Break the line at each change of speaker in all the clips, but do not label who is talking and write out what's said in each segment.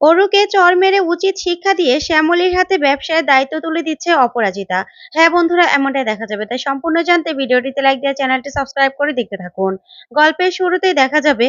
অরুকে চর মেরে উচিত শিক্ষা দিয়ে শ্যামলীর হাতে ব্যবসায়ের দায়িত্ব তুলে দিচ্ছে অপরাজিতা। হ্যাঁ বন্ধুরা, এমনটাই দেখা যাবে। তাই সম্পূর্ণ জানতে ভিডিওটিতে লাইক দিয়ে চ্যানেলটি সাবস্ক্রাইব করে দেখতে থাকুন। গল্পের শুরুতেই দেখা যাবে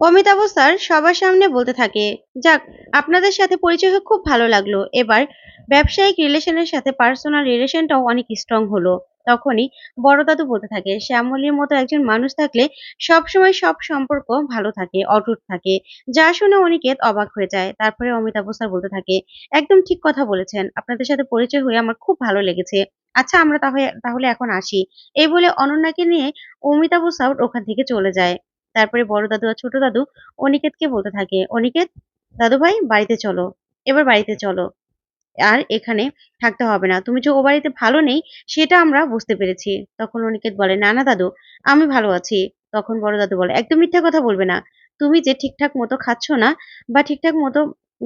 অমিতাভ স্যার সবার সামনে বলতে থাকে, যাক, আপনাদের সাথে পরিচয় হয়ে খুব ভালো লাগল। এবার ব্যবসায়িক রিলেশনের সাথে পার্সোনাল রিলেশনটাও অনেক স্ট্রং হলো। তখনই বড় দাদু বলতে থাকে, শ্যামলীর মতো একজন মানুষ থাকলে সবসময় সব সম্পর্ক ভালো থাকে, অটুট থাকে। যা শুনে অনিকেত অবাক হয়ে যায়। তারপরে অমিতাভ স্যার বলতে থাকে, একদম ঠিক কথা বলেছেন। আপনাদের সাথে পরিচয় হয়ে আমার খুব ভালো লেগেছে। আচ্ছা আমরা তাহলে তাহলে এখন আসি। এই বলে অনন্যাকে নিয়ে অমিতাভ স্যার ওখান থেকে চলে যায়। তারপরে বড় দাদু আর ছোট দাদু অনিকেতকে বলতে থাকে, অনিকেত দাদু ভাই বাড়িতে চলো। এবার বাড়িতে চলো। আর এখানে থাকতে হবে না। তুমি যে ও বাড়িতে ভালো নেই, সেটা আমরা বুঝতে পেরেছি। তখন অনিকেত বলে, না না, দাদু, আমি ভালো আছি। তখন বড় দাদু বলে, একদম মিথ্যা কথা বলবে না। তুমি যে ঠিকঠাক মতো খাচ্ছ না বা ঠিকঠাক মতো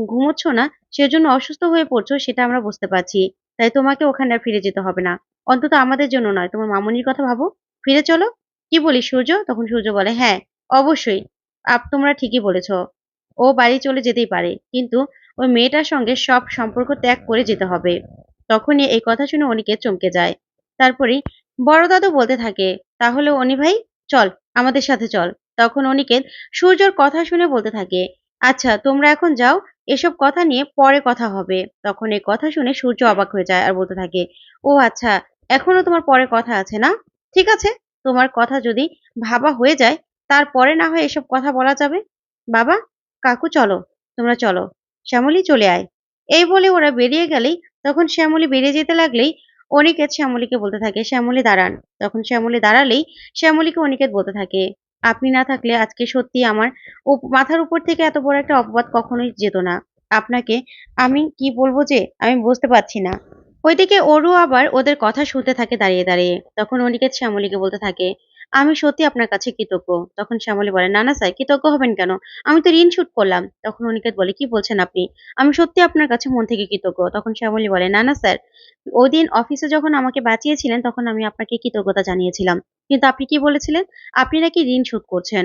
ঘুমোচ্ছ না, সেজন্য অসুস্থ হয়ে পড়ছো, সেটা আমরা বুঝতে পারছি। তাই তোমাকে ওখানে আর ফিরে যেতে হবে না। অন্তত আমাদের জন্য নয়। তোমার মামুনির কথা ভাবো। ফিরে চলো। কি বলি সূর্য? তখন সূর্য বলে হ্যাঁ অবশ্যই। আপ, তোমরা ঠিকই বলেছ। ও বাড়ি চলে যেতেই পারে। কিন্তু ওই মেয়েটার সঙ্গে সব সম্পর্ক ত্যাগ করে যেতে হবে। তখনই এই কথা শুনে অনিকে চমকে যায়। তারপরেই বড় দাদু বলতে থাকে, তাহলে অনি ভাই, চল, আমাদের সাথে চল। তখন অনিকেত সূর্যর কথা শুনে বলতে থাকে আচ্ছা তোমরা এখন যাও, এসব কথা নিয়ে পরে কথা হবে। তখন এই কথা শুনে সূর্য অবাক হয়ে যায় আর বলতে থাকে, ও আচ্ছা এখনও তোমার পরে কথা আছে না? ঠিক আছে, তোমার কথা যদি ভাবা হয়ে যায়, তারপরে না হয় এসব কথা বলা যাবে? বাবা, কাকু, চলো, তোমরা চলো। শ্যামলী চলে আয়। এই বলে ওরা বেরিয়ে গেলেই তখন শ্যামলী বেরিয়ে যেতে লাগলেই অনিকেত শ্যামলীকে বলতে থাকে, শ্যামলী, দাঁড়ান। তখন শ্যামলী দাঁড়ালেই শ্যামলীকে অনিকেত বলতে থাকে, আপনি না থাকলে আজকে সত্যি আমার মাথার উপর থেকে এত বড় একটা অপবাদ কখনোই যেত না। আপনাকে আমি কি বলব যে, আমি বুঝতে পারছি না। ওইদিকে অরু আবার ওদের কথা শুনতে থাকে দাঁড়িয়ে দাঁড়িয়ে। তখন অনিকেত শ্যামলীকে বলতে থাকে আমি সত্যি আপনার কাছে কৃতজ্ঞ। তখন শ্যামলী বলে না না স্যার, কৃতজ্ঞ হবেন কেন? আমি তো ঋণ শুট করলাম। তখন অনিকেত বলে, কি বলছেন আপনি? আমি সত্যি আপনার কাছে মন থেকে কৃতজ্ঞ। তখন শ্যামলী বলে না না স্যার ওই দিন অফিসে যখন আমাকে বাঁচিয়েছিলেন, তখন আমি আপনাকে কৃতজ্ঞতা জানিয়েছিলাম। কিন্তু আপনি কি বলেছিলেন? আপনি নাকি ঋণ শোধ করছেন।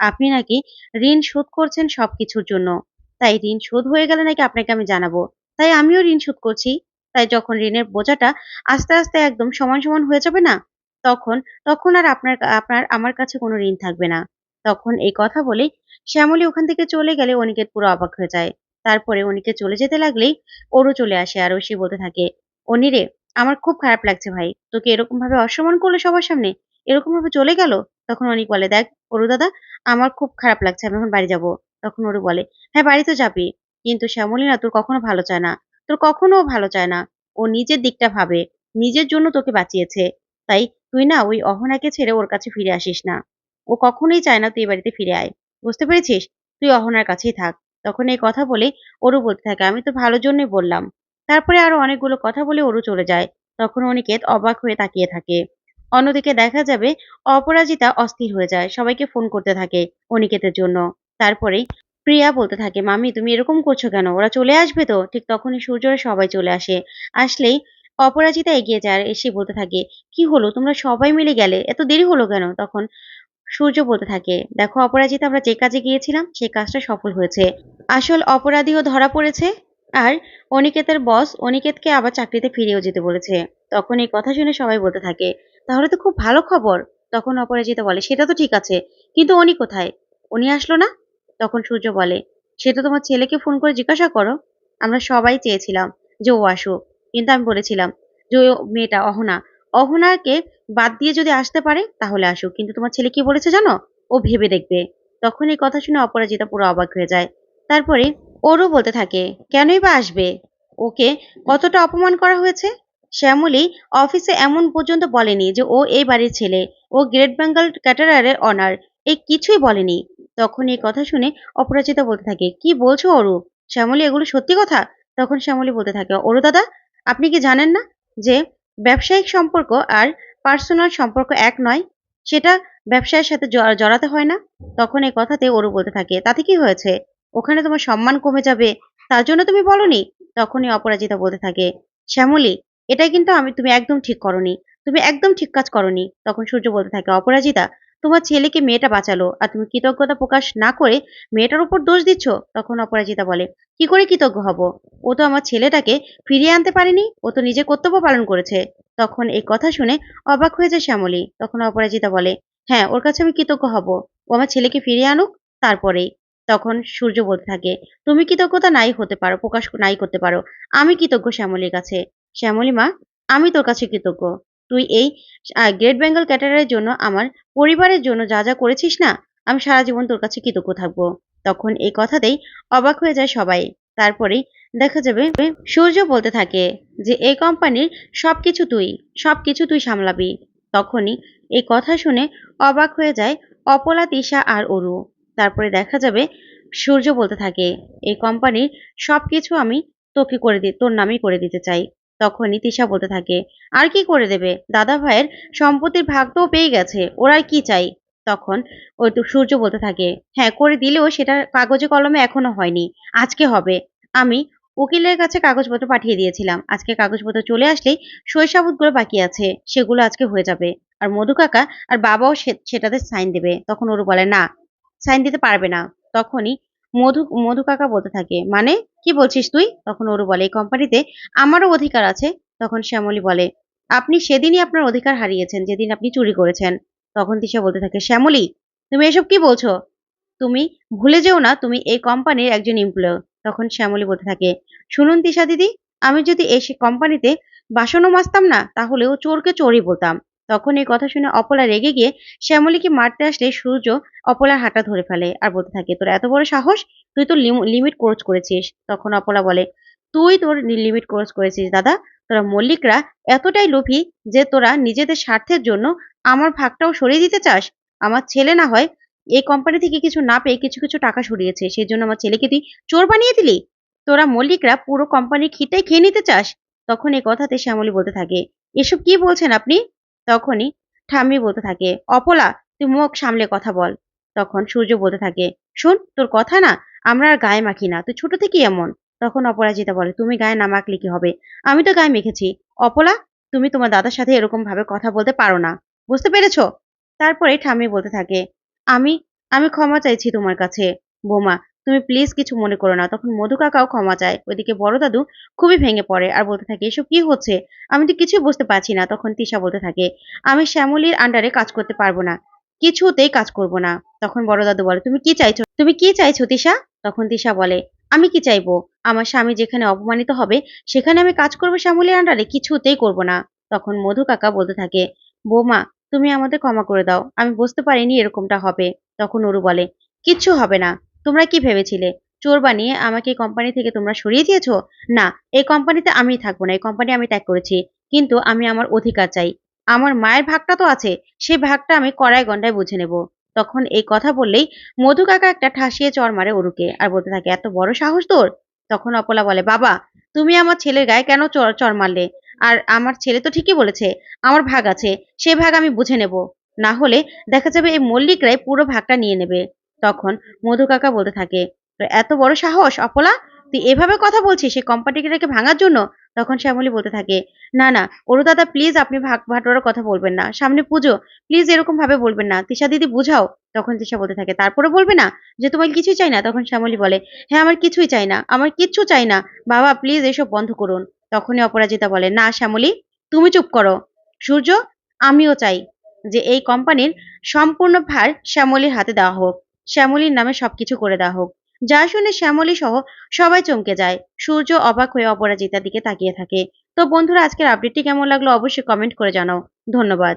আপনি নাকি ঋণ শোধ করছেন সবকিছুর জন্য। তাই ঋণ শোধ হয়ে গেলে নাকি আপনাকে আমি জানাব। তাই আমিও ঋণ শোধ করছি। তাই যখন ঋণের বোঝাটা আস্তে আস্তে একদম সমান সমান হয়ে যাবে না তখন তখন আর আপনার আপনার, আমার কাছে কোনো ঋণ থাকবে না। তখন এই কথা বলে শ্যামলী ওখান থেকে চলে গেলে অনিকেত পুরো অবাক হয়ে যায়। তারপরে অনিকে চলে যেতে লাগলেই ওরও চলে আসে আর সে বলতে থাকে অনিরে আমার খুব খারাপ লাগছে ভাই, তোকে এরকম ভাবে অসম্মান করল সবার সামনে এরকম ভাবে চলে গেল? তখন অনিক বলে, দেখ, অরু দাদা, আমার খুব খারাপ লাগছে, আমি এখন বাড়ি যাব। তখন ওরু বলে হ্যাঁ বাড়ি তো যাবি, কিন্তু শ্যামলী না তোর কখনো ভালো চায় না, তোর কখনো ভালো চায় না, ও নিজের দিকটা ভাবে, নিজের জন্য তোকে বাঁচিয়েছে, তাই তুই না ওই অহনাকে ছেড়ে ওর কাছে ফিরে আসিস না। ও কখনোই চায় না তুই বাড়িতে ফিরে আয়। বুঝতে পেরেছিস? তুই অহনার কাছেই থাক। তখন এই কথা বলে ওরু বলতে থাকে, আমি তো ভালোর জন্যই বললাম। তারপরে আরও অনেকগুলো কথা বলে ওরু চলে যায়। তখন অনিকেত অবাক হয়ে তাকিয়ে থাকে। অন্যদিকে দেখা যাবে অপরাজিতা অস্থির হয়ে যায়, সবাইকে ফোন করতে থাকে অনিকেতের জন্য। তারপরে প্রিয়া বলতে থাকে, মামি, তুমি এরকম করছ কেন? ওরা চলে আসবে তো? ঠিক তখনই সূর্যরা সবাই চলে আসে। আসলেই অপরাজিতা এগিয়ে যায় আর এসে বলতে থাকে, কি হলো? তোমরা সবাই মিলে গেলে? এত দেরি হলো কেন? তখন সূর্য বলতে থাকে, দেখো অপরাজিতা, আমরা যে কাজে গিয়েছিলাম, সেই কাজটা সফল হয়েছে। আসল অপরাধীও ধরা পড়েছে আর অনিকেতের বস অনিকেতকে আবার চাকরিতে ফিরেও যেতে বলেছে। তখন এই কথা শুনে সবাই বলতে থাকে, তাহলে তো খুব ভালো খবর। তখন অপরাজিতা বলে, সেটা তো ঠিক আছে, কিন্তু উনি কোথায়? উনি আসলো না? তখন সূর্য বলে সেটা তোমার ছেলেকে ফোন করে জিজ্ঞাসা করো। আমরা সবাই চেয়েছিলাম যে ও আসুক। কিন্তু আমি বলেছিলাম যে ওই মেয়েটা অহনা। অহনাকে বাদ দিয়ে যদি আসতে পারে, তাহলে আসুক। কিন্তু তোমার ছেলে কি বলেছে জানো? ও ভেবে দেখবে। তখন এই কথা শুনে অপরাজিতা পুরো অবাক হয়ে যায়। তারপরে ওরও বলতে থাকে, কেনই বা আসবে? ওকে কতটা অপমান করা হয়েছে? শ্যামলী অফিসে এমন পর্যন্ত বলেনি যে ও এই বাড়ির ছেলে। ও গ্রেট বেঙ্গল ক্যাটারারের অনার। এই কিছুই বলেনি। তখন এই কথা শুনে অপরাজিতা বলতে থাকে, কি বলছো অরু শ্যামলী, এগুলো সত্যি কথা? তখন শ্যামলী বলতে থাকে অরু দাদা আপনি কি জানেন না যে ব্যবসায়িক সম্পর্ক আর পার্সোনাল সম্পর্ক এক নয়? সেটা ব্যবসায়ের সাথে জড়াতে হয় না। তখন এই কথাতে ওরু বলতে থাকে, তাতে কি হয়েছে? ওখানে তোমার সম্মান কমে যাবে। তার জন্য তুমি বলনি? তখনই অপরাজিতা বলতে থাকে, শ্যামলী, এটা কিন্তু আমি, তুমি একদম ঠিক করনি। তুমি একদম ঠিক কাজ করনি। তখন সূর্য বলতে থাকে, অপরাজিতা তোমার ছেলেকে মেয়েটা বাঁচালো আর তুমি কৃতজ্ঞতা প্রকাশ না করে মেয়েটার উপর দোষ দিচ্ছ? তখন অপরাজিতা বলে, কি করে কৃতজ্ঞ হব? ও তো আমার ছেলেটাকে ফিরিয়ে আনতে পারেনি, ও তো নিজের কর্তব্য পালন করেছে। তখন এই কথা শুনে অবাক হয়ে যায় শ্যামলী। তখন অপরাজিতা বলে হ্যাঁ ওর কাছে আমি কৃতজ্ঞ হব। ও আমার ছেলেকে ফিরিয়ে আনুক, তারপরেই। তখন সূর্য বলতে থাকে, তুমি কৃতজ্ঞতা নাই হতে পারো, প্রকাশ নাই করতে পারো। আমি কৃতজ্ঞ শ্যামলীর কাছে। শ্যামলী মা, আমি তোর কাছে কৃতজ্ঞ। তুই এই গ্রেট বেঙ্গল ক্যাটারের জন্য আমার পরিবারের জন্য যা যা করেছিস না, আমি সারা জীবন তোর কাছে কৃতজ্ঞ থাকব। তখন এই কথাতেই অবাক হয়ে যায় সবাই। তারপরেই দেখা যাবে, সূর্য বলতে থাকে যে এই কোম্পানির সব কিছু তুই সব কিছু তুই সামলাবি। তখনই এই কথা শুনে অবাক হয়ে যায় অপলা তিশা আর অরু। তারপরে দেখা যাবে, সূর্য বলতে থাকে এই কোম্পানির সব কিছু আমি তোকে করে দি, তোর নামেই করে দিতে চাই। তখনই তিশা বলতে থাকে, আর কি করে দেবে? দাদা ভাইয়ের সম্পত্তির ভাগ তো পেয়ে গেছে, ওর কি চাই? তখন ওই সূর্য বলতে থাকে হ্যাঁ করে দিলেও সেটা কাগজে কলমে এখনও হয়নি, আজকে হবে। আমি উকিলের কাছে কাগজপত্র পাঠিয়ে দিয়েছিলাম, আজকে কাগজপত্র চলে আসলেই শৈশাবুতগুলো বাকি আছে, সেগুলো আজকে হয়ে যাবে। আর মধু কাকা আর বাবাও সেটাতে সাইন দেবে। তখন ওরু বলে, না, সাইন দিতে পারবে না। তখনই মধু মধু কাকা বলতে থাকে। মানে কি বলছিস তুই? তখন ওরু বলে, এই কোম্পানিতে আমারও অধিকার আছে। তখন শ্যামলী বলে, আপনি সেদিনই আপনার অধিকার হারিয়েছেন, যেদিন আপনি চুরি করেছেন। তখন তিশা বলতে থাকে, শ্যামলী, তুমি এসব কি বলছো? তুমি ভুলে যেও না, তুমি এই কোম্পানির একজন এমপ্লয় তখন শ্যামলী বলতে থাকে, শুনুন তিশা দিদি, আমি যদি এই কোম্পানিতে বাসনও মাজতাম না তাহলেও চোরকে চোরই বলতাম। তখন এই কথা শুনে অপলা রেগে গিয়ে শ্যামলীকে মারতে আসলে সূর্য অপলার হাঁটা ধরে ফেলে আর বলতে থাকে, তোর এত বড় সাহস? তুই তো লিমিট কোর্স করেছিস। তখন অপলা বলে, তুই তোর লিমিট কোর্স করেছিস দাদা। তোরা মল্লিকরা এতটাই লোভী যে তোরা নিজেদের স্বার্থের জন্য আমার ভাগটাও সরিয়ে দিতে চাস? আমার ছেলে না হয় এই কোম্পানি থেকে কিছু না পেয়ে কিছু কিছু টাকা সরিয়েছে। সেই জন্য আমার ছেলেকে তুই চোর বানিয়ে দিলি? তোরা মল্লিকরা পুরো কোম্পানির খিটাই খেয়ে নিতে চাস? তখন এই কথাতে শ্যামলী বলতে থাকে, এসব কি বলছেন আপনি? তখনই ঠাম্মি বলতে থাকে, অপলা, তুই মুখ সামলে কথা বল। তখন সূর্য বলতে থাকে, শোন, তোর কথা না, আমরা আর গায়ে মাখি না, তুই ছোট থেকেই এমন। তখন অপরাজিতা বলে, তুমি গায়ে না মাখলে কি হবে? আমি তো গায়ে মেখেছি। অপলা, তুমি তোমার দাদার সাথে এরকম ভাবে কথা বলতে পারো না। বুঝতে পেরেছ? তারপরে ঠাম্মি বলতে থাকে, আমি আমি ক্ষমা চাইছি তোমার কাছে, বোমা। তুমি প্লিজ কিছু মনে করো না। তখন মধু কাকাও ক্ষমা চায়। ওইদিকে বড় দাদু খুবই ভেঙে পড়ে আর বলতে থাকে, এসব কি হচ্ছে? আমি তো কিছুই বুঝতে পারছি না। তখন তিশা বলতে থাকে, আমি শ্যামলির আন্ডারে কাজ করতে পারব না। কিছুতেই কাজ করব না। তখন বড় দাদু বলে, তুমি কি চাইছো? তুমি কি চাইছো তিশা? তখন তিশা বলে, আমি কি চাইব? আমার স্বামী যেখানে অপমানিত হবে, সেখানে আমি কাজ করব শ্যামলির আন্ডারে কিছুতেই করব না। তখন মধু কাকা বলতে থাকে, বৌমা, তুমি আমাদের ক্ষমা করে দাও। আমি বুঝতে পারিনি এরকমটা হবে। তখন ওরু বলে, কিচ্ছু হবে না। তোমরা কি ভেবেছিলে? চোর বানিয়ে আমাকে এই কোম্পানি থেকে তোমরা সরিয়ে দিয়েছ? না, এই কোম্পানিতে আমি থাকব না, এই কোম্পানি আমি ত্যাগ করেছি। কিন্তু আমি আমার অধিকার চাই। আমার মায়ের ভাগটা তো আছে সেই ভাগটা আমি কড়াই গন্ডায় বুঝে নেব। তখন এই কথা বললেই মধু কাকা একটা ঠাসিয়ে চর মারে অরুকে আর বলতে থাকে, এত বড় সাহস তোর? তখন অপলা বলে, বাবা, তুমি আমার ছেলের গায়ে কেন চর চর মারলে? আর আমার ছেলে তো ঠিকই বলেছে, আমার ভাগ আছে, সে ভাগ আমি বুঝে নেব। না হলে দেখা যাবে এই মল্লিকরাই পুরো ভাগটা নিয়ে নেবে। তখন মধু কাকা বলতে থাকে, এত বড় সাহস, অপলা? তুই এভাবে কথা বলছিস সেই কোম্পানিটাকে ভাঙার জন্য? তখন শ্যামলী বলতে থাকে, না না ওরু দাদা প্লিজ আপনি ভাগ ভাটোয়ার কথা বলবেন না। সামনে পুজো প্লিজ এরকম ভাবে বলবেন না। তিশা দিদি, বুঝাও? তখন তিশা বলতে থাকে তারপরে বলবে না যে তোমার কিছুই চাই না? তখন শ্যামলী বলে হ্যাঁ আমার কিছুই চাই না, আমার কিচ্ছু চাই না। বাবা প্লিজ এসব বন্ধ করুন। তখনই অপরাজিতা বলে, না, শ্যামলী, তুমি চুপ করো। সূর্য, আমিও চাই যে এই কোম্পানির সম্পূর্ণ ভার শ্যামলীর হাতে দেওয়া হোক। শ্যামলীর নামে সবকিছু করে দেওয়া হোক। যা শুনে শ্যামলী সহ সবাই চমকে যায়। সূর্য অবাক হয়ে অপরাজিতার দিকে তাকিয়ে থাকে। তো বন্ধুরা, আজকের আপডেটটি কেমন লাগল অবশ্যই কমেন্ট করে জানাও। ধন্যবাদ।